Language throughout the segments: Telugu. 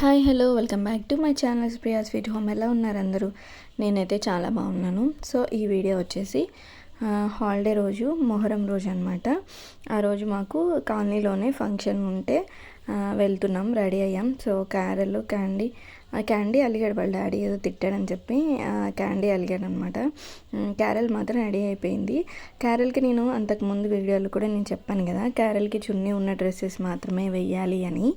Hi hello welcome back to my channel Priya sweet home ఎలా ఉన్నారు అందరూ నేనైతే చాలా బాగున్నాను. సో ఈ వీడియో వచ్చేసి హాలిడే రోజు మొహరం రోజు అనమాట ఆ రోజు మాకు కాలనీలోనే ఫంక్షన్ ఉంటే వెళ్తున్నాం రెడీ అయ్యాం. సో క్యారెల్ క్యాండీ క్యాండీ అలిగాడు వాళ్ళ డాడీ ఏదో తిట్టాడని చెప్పి క్యాండీ అలిగాడు అనమాట క్యారెల్ మాత్రం రెడీ అయిపోయింది. క్యారెల్కి నేను అంతకుముందు వీడియోలు కూడా నేను చెప్పాను కదా క్యారెల్కి చున్నీ ఉన్న డ్రెస్సెస్ మాత్రమే వెయ్యాలి అని.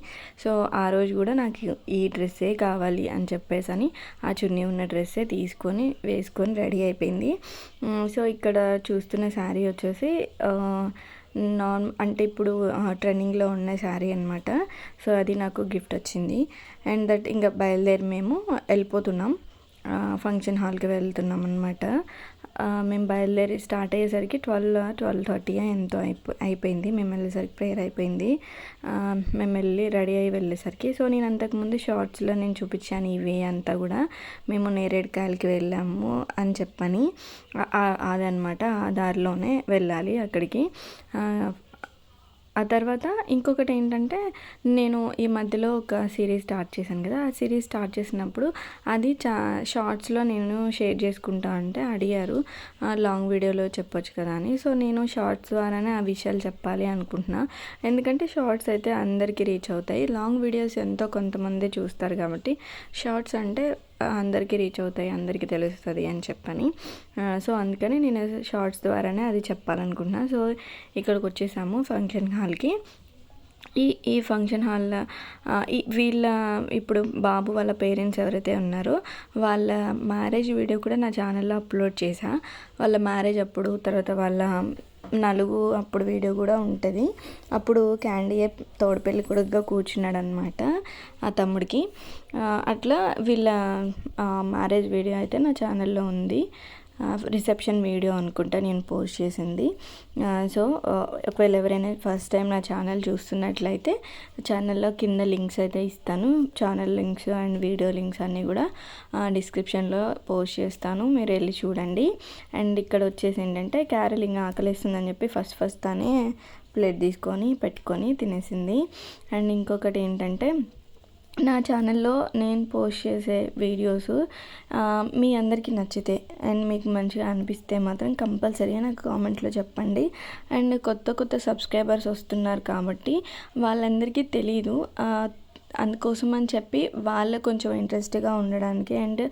సో ఆ రోజు కూడా నాకు ఈ డ్రెస్సే కావాలి అని చెప్పేసి అని ఆ చున్నీ ఉన్న డ్రెస్సే తీసుకొని వేసుకొని రెడీ అయిపోయింది. సో ఇక్కడ చూస్తున్న శారీ వచ్చేసి నార్మ్ అంటే ఇప్పుడు ట్రెండింగ్లో ఉన్న శారీ అనమాట సో అది నాకు గిఫ్ట్ వచ్చింది. అండ్ దట్ ఇంకా బయలుదేరి మేము వెళ్ళిపోతున్నాం. ఫంక్షన్ హాల్కి వెళ్తున్నాం అనమాట మేము బయలుదేరి స్టార్ట్ అయ్యేసరికి ట్వెల్వ్ ట్వెల్వ్ థర్టీ ఎంతో అయిపో అయిపోయింది. మేము వెళ్ళేసరికి ప్రేయర్ అయిపోయింది. మేము వెళ్ళి రెడీ అయ్యి వెళ్ళేసరికి సో నేను అంతకుముందు షార్ట్స్లో నేను చూపించాను ఇవి అంతా కూడా. మేము నేరేడుకాయలకి వెళ్ళాము అని చెప్పని అదనమాట ఆ దారిలోనే వెళ్ళాలి అక్కడికి. ఆ తర్వాత ఇంకొకటి ఏంటంటే నేను ఈ మధ్యలో ఒక సిరీస్ స్టార్ట్ చేశాను కదా ఆ సిరీస్ స్టార్ట్ చేసినప్పుడు అది చా షార్ట్స్లో నేను షేర్ చేసుకుంటా అంటే అడిగారు లాంగ్ వీడియోలో చెప్పొచ్చు కదా అని. సో నేను షార్ట్స్ ద్వారానే ఆ విషయాలు చెప్పాలి అనుకుంటున్నా. ఎందుకంటే షార్ట్స్ అయితే అందరికీ రీచ్ అవుతాయి. లాంగ్ వీడియోస్ ఎంతో కొంతమంది చూస్తారు కాబట్టి షార్ట్స్ అంటే అందరికీ రీచ్ అవుతాయి అందరికీ తెలుస్తుంది అని చెప్పని. సో అందుకని నేను షార్ట్స్ ద్వారానే అది చెప్పాలనుకుంటున్నా సో ఇక్కడికి వచ్చేసాము ఫంక్షన్ హాల్కి ఈ ఈ ఫంక్షన్ హాల్లో వీళ్ళ ఇప్పుడు బాబు వాళ్ళ పేరెంట్స్ ఎవరైతే ఉన్నారో వాళ్ళ మ్యారేజ్ వీడియో కూడా నా ఛానల్లో అప్లోడ్ చేశా. వాళ్ళ మ్యారేజ్ అప్పుడు తర్వాత వాళ్ళ నలుగు అప్పుడు వీడియో కూడా ఉంటుంది. అప్పుడు క్యాండీయే తోడుపెళ్ళి కొడుకుగా కూర్చున్నాడు అనమాట ఆ తమ్ముడికి. అట్లా వీళ్ళ మ్యారేజ్ వీడియో అయితే నా ఛానల్లో ఉంది. రిసెప్షన్ వీడియో అనుకుంటా నేను పోస్ట్ చేసింది. సో ఒకవేళ ఎవరైనా ఫస్ట్ టైం నా ఛానల్ చూస్తున్నట్లయితే ఛానల్లో కింద లింక్స్ అయితే ఇస్తాను. Channel links and video links అన్నీ కూడా డిస్క్రిప్షన్లో పోస్ట్ చేస్తాను. మీరు వెళ్ళి చూడండి. అండ్ ఇక్కడ వచ్చేసి ఏంటంటే క్యారల్ ఇంకా ఆకలిస్తుందని చెప్పి ఫస్ట్ ఫస్ట్ తానే ప్లేట్ తీసుకొని పెట్టుకొని తినేసింది. అండ్ ఇంకొకటి ఏంటంటే నా ఛానల్లో నేను పోస్ట్ చేసే వీడియోస్ మీ అందరికీ నచ్చితే అండ్ మీకు మంచిగా అనిపిస్తే మాత్రం కంపల్సరీగా నాకు కామెంట్లో చెప్పండి. అండ్ కొత్త కొత్త సబ్స్క్రైబర్స్ వస్తున్నారు కాబట్టి వాళ్ళందరికీ తెలీదు. అందుకోసం అని చెప్పి వాళ్ళు కొంచెం ఇంట్రెస్ట్గా ఉండడానికి అండ్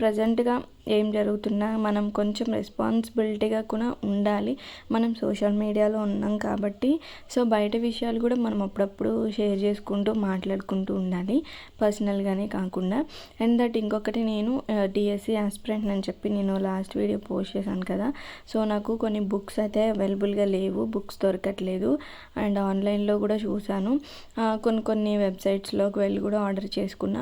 ప్రజెంట్గా ఏం జరుగుతున్నా మనం కొంచెం రెస్పాన్సిబిలిటీగా కూడా ఉండాలి. మనం సోషల్ మీడియాలో ఉన్నాం కాబట్టి సో బయట విషయాలు కూడా మనం అప్పుడప్పుడు షేర్ చేసుకుంటూ మాట్లాడుకుంటూ ఉండాలి. పర్సనల్గానే కాకుండా. అండ్ దట్ ఇంకొకటి నేను డిఎస్సి ఆస్పిరెంట్ అని చెప్పి నేను లాస్ట్ వీడియో పోస్ట్ చేశాను కదా. సో నాకు కొన్ని బుక్స్ అయితే అవైలబుల్గా లేవు బుక్స్ దొరకట్లేదు. అండ్ ఆన్లైన్లో కూడా చూశాను. కొన్ని కొన్ని వెబ్ వెబ్సైట్స్లోకి వెళ్ళి కూడా ఆర్డర్ చేసుకున్న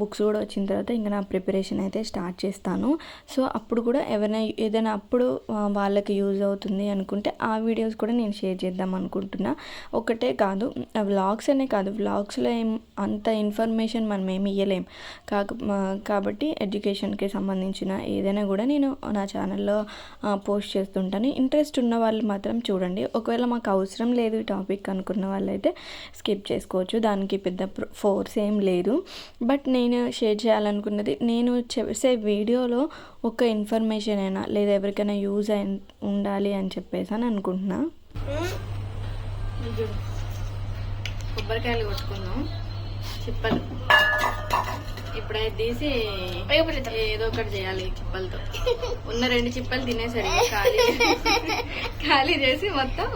బుక్స్ కూడా వచ్చిన తర్వాత ఇంకా నా ప్రిపరేషన్ అయితే స్టార్ట్ చేస్తాను. సో అప్పుడు కూడా ఎవరైనా ఏదైనా అప్పుడు వాళ్ళకి యూజ్ అవుతుంది అనుకుంటే ఆ వీడియోస్ కూడా నేను షేర్ చేద్దాం అనుకుంటున్నా. ఒకటే కాదు వ్లాగ్స్ అనే కాదు వ్లాగ్స్లో ఏం అంత ఇన్ఫర్మేషన్ మనం ఏమి ఇవ్వలేం కాక కాబట్టి ఎడ్యుకేషన్కి సంబంధించిన ఏదైనా కూడా నేను నా ఛానల్లో పోస్ట్ చేస్తుంటాను. ఇంట్రెస్ట్ ఉన్న వాళ్ళు మాత్రం చూడండి. ఒకవేళ మాకు అవసరం లేదు ఈ టాపిక్ అనుకున్న వాళ్ళైతే స్కిప్ చేసుకోవచ్చు. దానికి పెద్ద ఫోర్స్ ఏం లేదు. బట్ నేను షేర్ చేయాలనుకున్నది నేను చేసే వీడియోలో ఒక ఇన్ఫర్మేషన్ అయినా లేదా ఎవరికైనా యూజ్ అయి ఉండాలి అని చెప్పేసి అని అనుకుంటున్నా. కొబ్బరికాయలు కొట్టుకుందాం. చిప్పలు ఇప్పుడైతే తీసి ఏదో ఒకటి చేయాలి చిప్పలతో. ఉన్న రెండు చిప్పలు తినేసరి ఖాళీ. ఖాళీ చేసి మొత్తం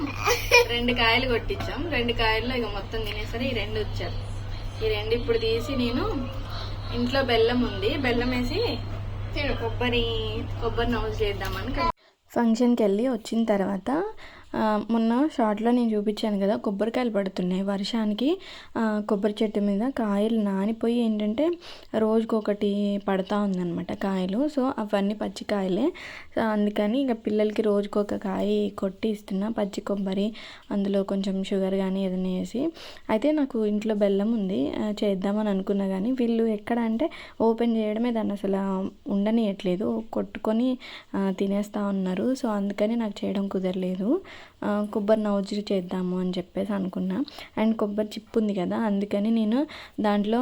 రెండు కాయలు కొట్టించాం. రెండు కాయల్లో ఇక మొత్తం తినేసరి ఈ రెండు వచ్చారు ఈ రెండు ఇప్పుడు తీసి నేను ఇంట్లో బెల్లం ఉంది. బెల్లం వేసి కొబ్బరి కొబ్బరి నౌజ్ చేద్దామని ఫంక్షన్కి వెళ్ళి వచ్చిన తర్వాత మొన్న షార్ట్లో నేను చూపించాను కదా కొబ్బరికాయలు పడుతున్నాయి. వర్షానికి కొబ్బరి చెట్టు మీద కాయలు నానిపోయి ఏంటంటే రోజుకొకటి పడతా ఉందన్నమాట కాయలు. సో అవన్నీ పచ్చికాయలే సో అందుకని ఇక పిల్లలకి రోజుకొక కాయ కొట్టి ఇస్తున్నా. పచ్చి కొబ్బరి అందులో కొంచెం షుగర్ కానీ ఏదైనా వేసి. అయితే నాకు ఇంట్లో బెల్లం ఉంది. చేద్దామని అనుకున్నా కానీ వీళ్ళు ఎక్కడ అంటే ఓపెన్ చేయడమే దాన్ని అసలు ఉండనియట్లేదు. కొట్టుకొని తినేస్తూ ఉన్నారు. సో అందుకని నాకు చేయడం కుదరలేదు. కొబ్బరి నౌజరీ చేద్దాము అని చెప్పేసి అనుకున్నా. అండ్ కొబ్బరి చిప్పు ఉంది కదా అందుకని నేను దాంట్లో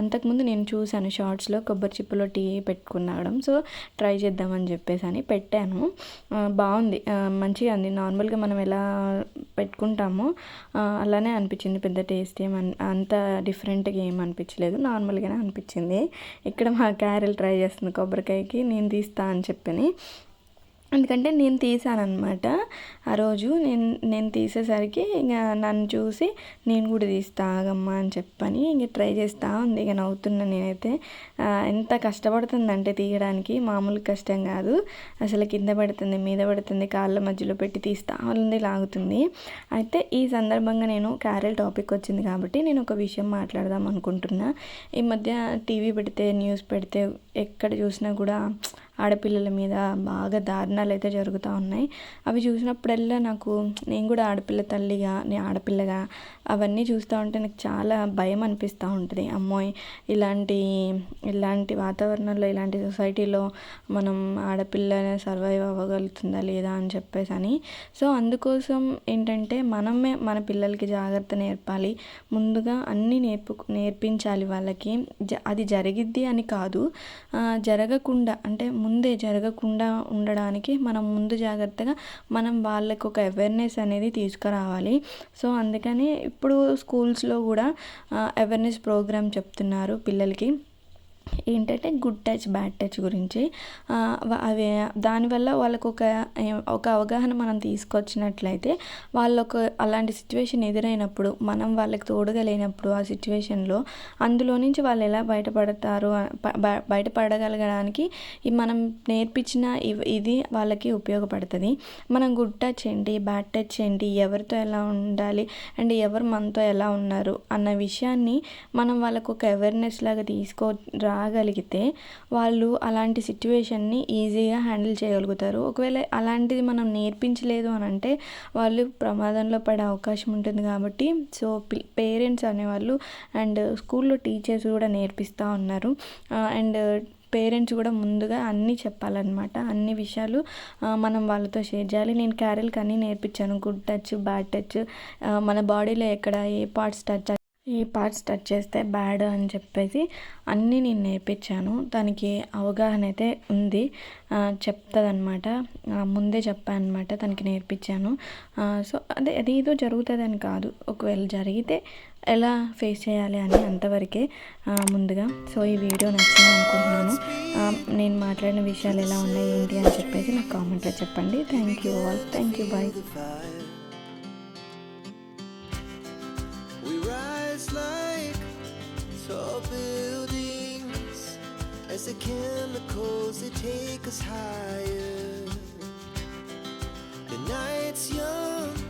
అంతకుముందు నేను చూశాను షార్ట్స్లో కొబ్బరి చిప్పులో టీ పెట్టుకున్నాడం సో ట్రై చేద్దామని చెప్పేసి అని పెట్టాను. బాగుంది. మంచిగా అంది నార్మల్గా మనం ఎలా పెట్టుకుంటామో అలానే అనిపించింది. పెద్ద టేస్ట్ ఏం అంత డిఫరెంట్గా ఏం అనిపించలేదు. నార్మల్గానే అనిపించింది. ఇక్కడ మా క్యారెల్ ట్రై చేస్తుంది కొబ్బరికాయకి నేను తీస్తా అని చెప్పని. ఎందుకంటే నేను తీసాను అనమాట ఆ రోజు నేను నేను తీసేసరికి ఇక నన్ను చూసి నేను కూడా తీస్తా ఆగమ్మా అని చెప్పని ఇంక ట్రై చేస్తా ఉంది. ఇక నవ్వుతున్నా నేనైతే. ఎంత కష్టపడుతుందంటే తీయడానికి మామూలు కష్టం కాదు. అసలు కింద పడుతుంది మీద పడుతుంది కాళ్ళ మధ్యలో పెట్టి తీస్తా ఉంది లాగుతుంది. అయితే ఈ సందర్భంగా నేను క్యారెల్ టాపిక్ వచ్చింది కాబట్టి నేను ఒక విషయం మాట్లాడదాం అనుకుంటున్నా. ఈ మధ్య టీవీ పెడితే న్యూస్ పెడితే ఎక్కడ చూసినా కూడా ఆడపిల్లల మీద బాగా దారుణాలు అయితే జరుగుతూ ఉన్నాయి. అవి చూసినప్పుడల్లా నాకు నేను కూడా ఆడపిల్ల తల్లిగా నేను ఆడపిల్లగా అవన్నీ చూస్తూ ఉంటే నాకు చాలా భయం అనిపిస్తూ ఉంటుంది. అమ్మోయ్ ఇలాంటి ఇలాంటి వాతావరణంలో ఇలాంటి సొసైటీలో మనం ఆడపిల్ల సర్వైవ్ అవ్వగలుగుతుందా లేదా అని చెప్పేసి అని. సో అందుకోసం ఏంటంటే మనమే మన పిల్లలకి జాగ్రత్త నేర్పాలి. ముందుగా అన్నీ నేర్పు నేర్పించాలి వాళ్ళకి. జ అది జరిగిద్ది అని కాదు. జరగకుండా అంటే ముందే జరగకుండా ఉండడానికి మనం ముందు జాగ్రత్తగా మనం వాళ్ళకు ఒక అవేర్నెస్ అనేది తీసుకురావాలి. సో అందుకని ఇప్పుడు స్కూల్స్లో కూడా అవేర్నెస్ ప్రోగ్రామ్ చెప్తున్నారు పిల్లలకి. ఏంటంటే గుడ్ టచ్ బ్యాడ్ టచ్ గురించి. అవి దానివల్ల వాళ్ళకు ఒక ఒక అవగాహన మనం తీసుకొచ్చినట్లయితే వాళ్ళొక అలాంటి సిచ్యువేషన్ ఎదురైనప్పుడు మనం వాళ్ళకి తోడుగా లేనప్పుడు ఆ సిచ్యువేషన్లో అందులో నుంచి వాళ్ళు ఎలా బయటపడతారు బయటపడగలగడానికి మనం నేర్పించిన ఇది వాళ్ళకి ఉపయోగపడుతుంది. మనం గుడ్ టచ్ ఏంటి బ్యాడ్ టచ్ ఏంటి ఎవరితో ఎలా ఉండాలి అండ్ ఎవరు మనతో ఎలా ఉన్నారు అన్న విషయాన్ని మనం వాళ్ళకు ఒక అవేర్నెస్ లాగా తీసుకో రాగలిగితే వాళ్ళు అలాంటి సిచ్యువేషన్ని ఈజీగా హ్యాండిల్ చేయగలుగుతారు. ఒకవేళ అలాంటిది మనం నేర్పించలేదు అని అంటే వాళ్ళు ప్రమాదంలో పడే అవకాశం ఉంటుంది కాబట్టి సో పేరెంట్స్ అనేవాళ్ళు అండ్ స్కూల్లో టీచర్స్ కూడా నేర్పిస్తూ ఉన్నారు. అండ్ పేరెంట్స్ కూడా ముందుగా అన్నీ చెప్పాలన్నమాట. అన్ని విషయాలు మనం వాళ్ళతో షేర్ చేయాలి. నేను క్యారెల్కి అన్నీ నేర్పించాను. గుడ్ టచ్ బ్యాడ్ టచ్ మన బాడీలో ఎక్కడ ఏ పార్ట్స్ టచ్ ఏ పార్ట్స్ టచ్ చేస్తే బ్యాడ్ అని చెప్పేసి అన్నీ నేను నేర్పించాను. తనకి అవగాహన అయితే ఉంది. చెప్తుందనమాట ముందే చెప్పాను అనమాట తనకి నేర్పించాను. సో అదే అది ఏదో జరుగుతుందని కాదు. ఒకవేళ జరిగితే ఎలా ఫేస్ చేయాలి అని అంతవరకే ముందుగా. సో ఈ వీడియో నచ్చింది అనుకుంటున్నాను. నేను మాట్లాడిన విషయాలు ఎలా ఉన్నాయి ఏంటి అని చెప్పేసి నాకు కామెంట్లో చెప్పండి. Thank you all thank you bye tall buildings as the chemicals they take us higher. The night's young.